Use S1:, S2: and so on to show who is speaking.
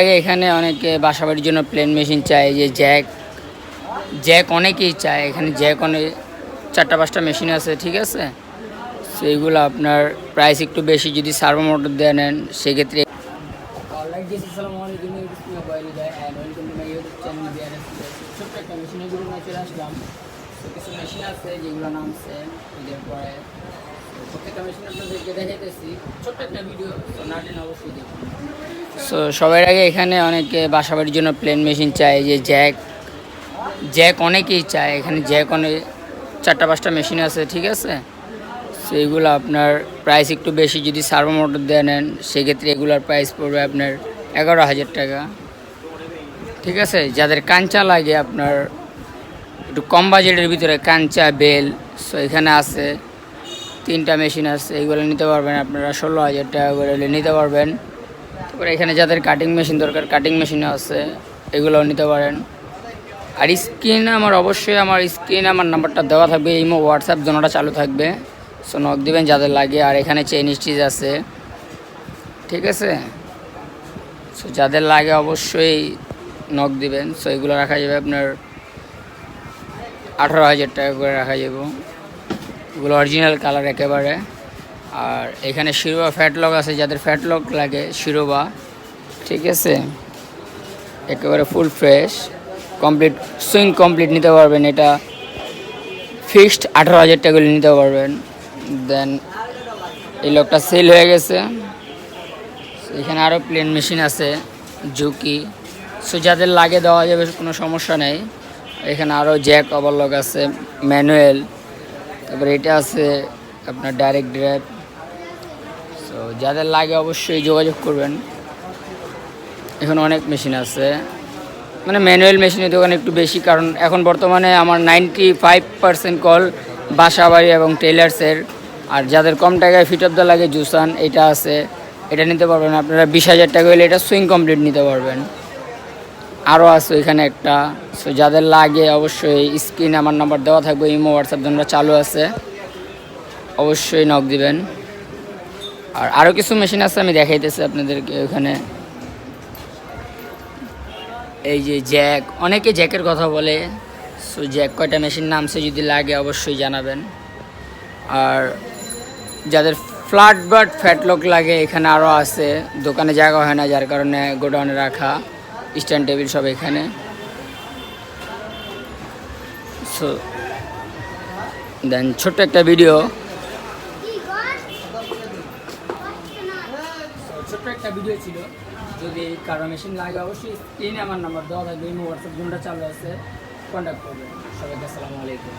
S1: আগে এখানে অনেকে বাসাবাড়ির জন্য প্লেন মেশিন চায়, যে জ্যাক জ্যাক অনেকেই চায়। এখানে জ্যাক অনেক চারটা পাঁচটা মেশিন আছে, ঠিক আছে? সেইগুলো আপনার প্রাইস একটু বেশি, যদি সার্ভো মোটর দিয়ে নেন, সেক্ষেত্রে মেশিন আছে যেগুলো নামছে ঈদের পরে সো সবার আগে এখানে অনেকে বাসাবাড়ির জন্য প্লেন মেশিন চায়, যে জ্যাক জ্যাক অনেকেই চায়। এখানে জ্যাক অনেক, চারটা পাঁচটা মেশিন আছে, ঠিক আছে? সেইগুলো আপনার প্রাইস একটু বেশি, যদি সার্ভো মোটর দিয়ে নেন, সেক্ষেত্রে এগুলোর প্রাইস পড়বে আপনার এগারো হাজার টাকা। ঠিক আছে? যাদের কাঞ্চা লাগে আপনার, একটু কম বাজেটের ভিতরে কাঞ্চা বেল সো এখানে আছে। তিনটা মেশিন আছে এইগুলো নিতে পারবেন আপনারা ষোলো হাজার টাকা করে নিতে পারবেন। তারপরে এখানে যাদের কাটিং মেশিন দরকার কাটিং মেশিনও আছে, এগুলোও নিতে পারেন। আর স্ক্রিন আমার অবশ্যই আমার স্ক্রিন আমার নাম্বারটা দেওয়া থাকবে, এই ইমো হোয়াটসঅ্যাপ দোনোটা চালু থাকবে। সো নক দিবেন যাদের লাগে, আর এখানে চেইন স্টিচ আছে। ঠিক আছে? সো যাদের লাগে অবশ্যই নক দিবেন। সো এগুলো রাখা যাবে আপনার আঠারো হাজার টাকা করে রাখা যাবে। এগুলো অরিজিনাল কালার একেবারে। আর এখানে শিরোবা ফ্যাটলক আছে, যাদের ফ্যাটলক লাগে শিরোবা, ঠিক আছে? একেবারে full fresh complete swing complete নিতে পারবেন। এটা ফিক্সড আঠারো হাজার টাকা নিতে পারবেন। দেন এই লোকটা সেল হয়ে গেছে। এখানে আরও প্লেন মেশিন আছে, ঝুঁকি। সো যাদের লাগে দেওয়া যাবে, কোনো সমস্যা নেই। এখানে আরও জ্যাক ওভারলক আছে ম্যানুয়াল তারপরে এটা আছে আপনার ডাইরেক্ট ড্রাইভ সো যাদের লাগে অবশ্যই যোগাযোগ করবেন। এখন অনেক মেশিন আছে। মানে ম্যানুয়াল মেশিনের দোকান একটু বেশি, কারণ এখন বর্তমানে আমার নাইনটি ফাইভ পার্সেন্ট কল বাসা বাড়ি এবং টেলার্সের আর যাদের কম টাকায় ফিট অফ দ্য লাগে, জুসান, এটা আছে। এটা নিতে পারবেন। আপনারা বিশ হাজার টাকা হলে এটা সুইং কমপ্লিট নিতে পারবেন। আরও আছে এখানে একটা। সো যাদের লাগে অবশ্যই স্ক্রিন আমার নাম্বার দেওয়া থাকবে, ইমো হোয়াটসঅ্যাপ তোমরা চালু আছে। অবশ্যই নক দিবেন। আর আরও কিছু মেশিন আছে, আমি দেখাইতেছি আপনাদেরকে ওখানে। এই যে জ্যাক অনেকে জ্যাকের কথা বলে। সো জ্যাক কয়টা মেশিন নামছে যদি লাগে অবশ্যই জানাবেন। আর যাদের ফ্ল্যাট বাট ফ্যাটলক লাগে, এখানে আরও আছে। দোকানে জায়গা হয় না, যার কারণে গোডাউনে রাখা। স্ট্যান্ড টেবিল সব এখানে। সো দেন ছোট্ট একটা ভিডিও ছোট্ট একটা ভিডিও ছিল। যদি কারও মেশিন লাগে অবশ্যই স্ক্রিনে আমার নাম্বার দেওয়া থাকবে হোয়াটসঅ্যাপ জুমটা চালু আছে কন্ট্যাক্ট করবেন। সবাইকে আসসালামু আলাইকুম।